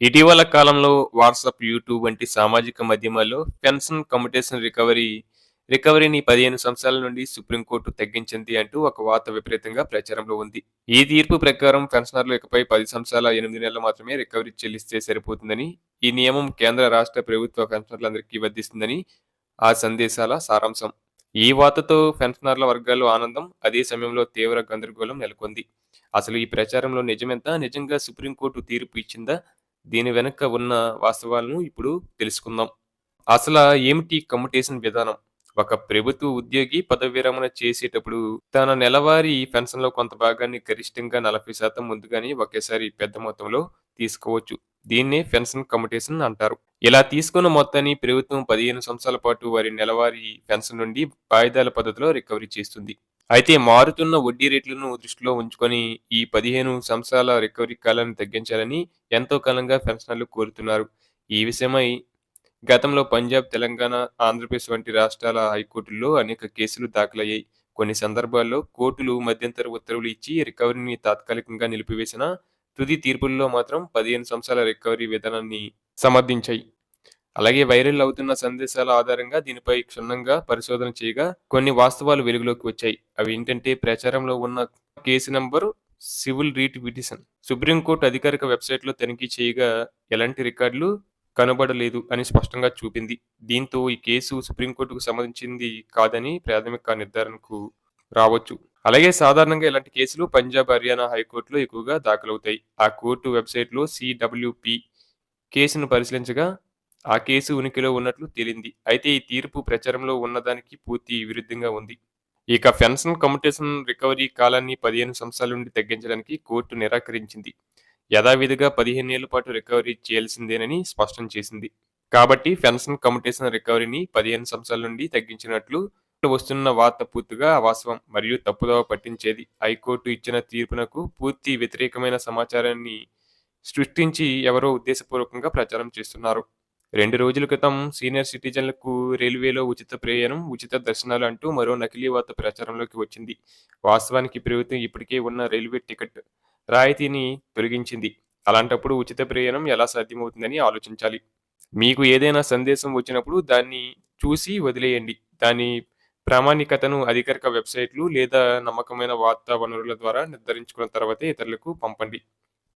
ఇటీవల కాలంలో WhatsApp, YouTube వంటి సామాజిక మాధ్యమాల్లో పెన్షన్ కమ్యూటేషన్ రికవరీ రికవరీని 15 సంవత్సరాల నుండి సుప్రీంకోర్టు తగ్గించింది అంటూ ఒక వార్త విపరీతంగా ప్రచారంలో ఉంది. ఈ తీర్పు ప్రకారం పెన్షనర్లు ఇకపై పది సంవత్సరాల ఎనిమిది నెలలు మాత్రమే రికవరీ చెల్లిస్తే సరిపోతుందని, ఈ నియమం కేంద్ర, రాష్ట్ర ప్రభుత్వ పెన్షనర్లందరికీ వర్ధిస్తుందని ఆ సందేశాల సారాంశం. ఈ వార్తతో పెన్షనర్ల వర్గాల్లో ఆనందం, అదే సమయంలో తీవ్ర గందరగోళం నెలకొంది. అసలు ఈ ప్రచారంలో నిజమెంత? నిజంగా సుప్రీంకోర్టు తీర్పు ఇచ్చిందా? దీని వెనుక ఉన్న వాస్తవాలను ఇప్పుడు తెలుసుకుందాం. అసలు ఏమిటి కమ్యుటేషన్ విధానం? ఒక ప్రభుత్వ ఉద్యోగి పదవి విరమణ చేసేటప్పుడు తన నెలవారీ పెన్షన్‌లో కొంత భాగాన్ని గరిష్టంగా 40% ముందుగానే ఒకేసారి పెద్ద మొత్తంలో తీసుకోవచ్చు. దీన్నే పెన్షన్ కమ్యుటేషన్ అంటారు. ఇలా తీసుకున్న మొత్తాన్ని ప్రభుత్వం 15 సంవత్సరాల పాటు వారి నెలవారీ పెన్షన్ నుండి వాయిదాల పద్ధతిలో రికవరీ చేస్తుంది. అయితే మారుతున్న వడ్డీ రేట్లను దృష్టిలో ఉంచుకొని ఈ 15 సంవత్సరాల రికవరీ కాలాన్ని తగ్గించాలని ఎంతో కాలంగా పెన్షనర్లు కోరుతున్నారు. ఈ విషయమై గతంలో పంజాబ్, తెలంగాణ, ఆంధ్రప్రదేశ్ వంటి రాష్ట్రాల హైకోర్టుల్లో అనేక కేసులు దాఖలయ్యాయి. కొన్ని సందర్భాల్లో కోర్టులు మధ్యంతర ఉత్తర్వులు ఇచ్చి రికవరీని తాత్కాలికంగా నిలిపివేసిన తుది తీర్పుల్లో మాత్రం 15 సంవత్సరాల రికవరీ విధానాన్ని సమర్థించాయి. అలాగే వైరల్ అవుతున్న సందేశాల ఆధారంగా దీనిపై క్షుణ్ణంగా పరిశోధన చేయగా కొన్ని వాస్తవాలు వెలుగులోకి వచ్చాయి. అవి ఏంటంటే ప్రచారంలో ఉన్న case number civil writ petition. Supreme court అధికారిక వెబ్‌సైట్‌లో తనిఖీ చేయగా ఎలాంటి రికార్డులు కనబడలేదు అని స్పష్టంగా చూపింది. దీంతో ఈ కేసు సుప్రీంకోర్టుకు సంబంధించింది కాదని ప్రాథమిక నిర్ధారణకు రావచ్చు. అలాగే సాధారణంగా ఇలాంటి కేసులు పంజాబ్, హర్యానా హైకోర్టులో ఎక్కువగా దాఖలవుతాయి. ఆ కోర్టు వెబ్‌సైట్‌లో సిడబ్ల్యూపి కేసును పరిశీలించగా ఆ కేసు ఉనికిలో ఉన్నట్లు తేలింది. అయితే ఈ తీర్పు ప్రచారంలో ఉన్నదానికి పూర్తి విరుద్ధంగా ఉంది. ఇక పెన్షన్ కమ్యూటేషన్ రికవరీ కాలాన్ని 15 సంవత్సరాల నుండి తగ్గించడానికి కోర్టు నిరాకరించింది. యథావిధిగా 15 ఏళ్ళ పాటు రికవరీ చేయాల్సిందేనని స్పష్టం చేసింది. కాబట్టి పెన్షన్ కమ్యూటేషన్ రికవరీని 15 సంవత్సరాల నుండి తగ్గించినట్లు వస్తున్న వార్త పూర్తిగా అవాస్తవం మరియు తప్పుదోవ పట్టించేది. హైకోర్టు ఇచ్చిన తీర్పునకు పూర్తి వ్యతిరేకమైన సమాచారాన్ని సృష్టించి ఎవరో ఉద్దేశపూర్వకంగా ప్రచారం చేస్తున్నారు. రెండు రోజుల క్రితం సీనియర్ సిటిజన్లకు రైల్వేలో ఉచిత ప్రయాణం, ఉచిత దర్శనాలు అంటూ మరో నకిలీ వార్త ప్రచారంలోకి వచ్చింది. వాస్తవానికి ప్రభుత్వం ఇప్పటికే ఉన్న రైల్వే టికెట్ రాయితీని తొలగించింది. అలాంటప్పుడు ఉచిత ప్రయాణం ఎలా సాధ్యమవుతుందని ఆలోచించాలి. మీకు ఏదైనా సందేశం వచ్చినప్పుడు దాన్ని చూసి వదిలేయండి. దాని ప్రామాణికతను అధికారిక వెబ్‌సైట్‌లు లేదా నమ్మకమైన వార్తా వనరుల ద్వారా నిర్ధారించుకున్న తర్వాతే ఇతరులకు పంపండి.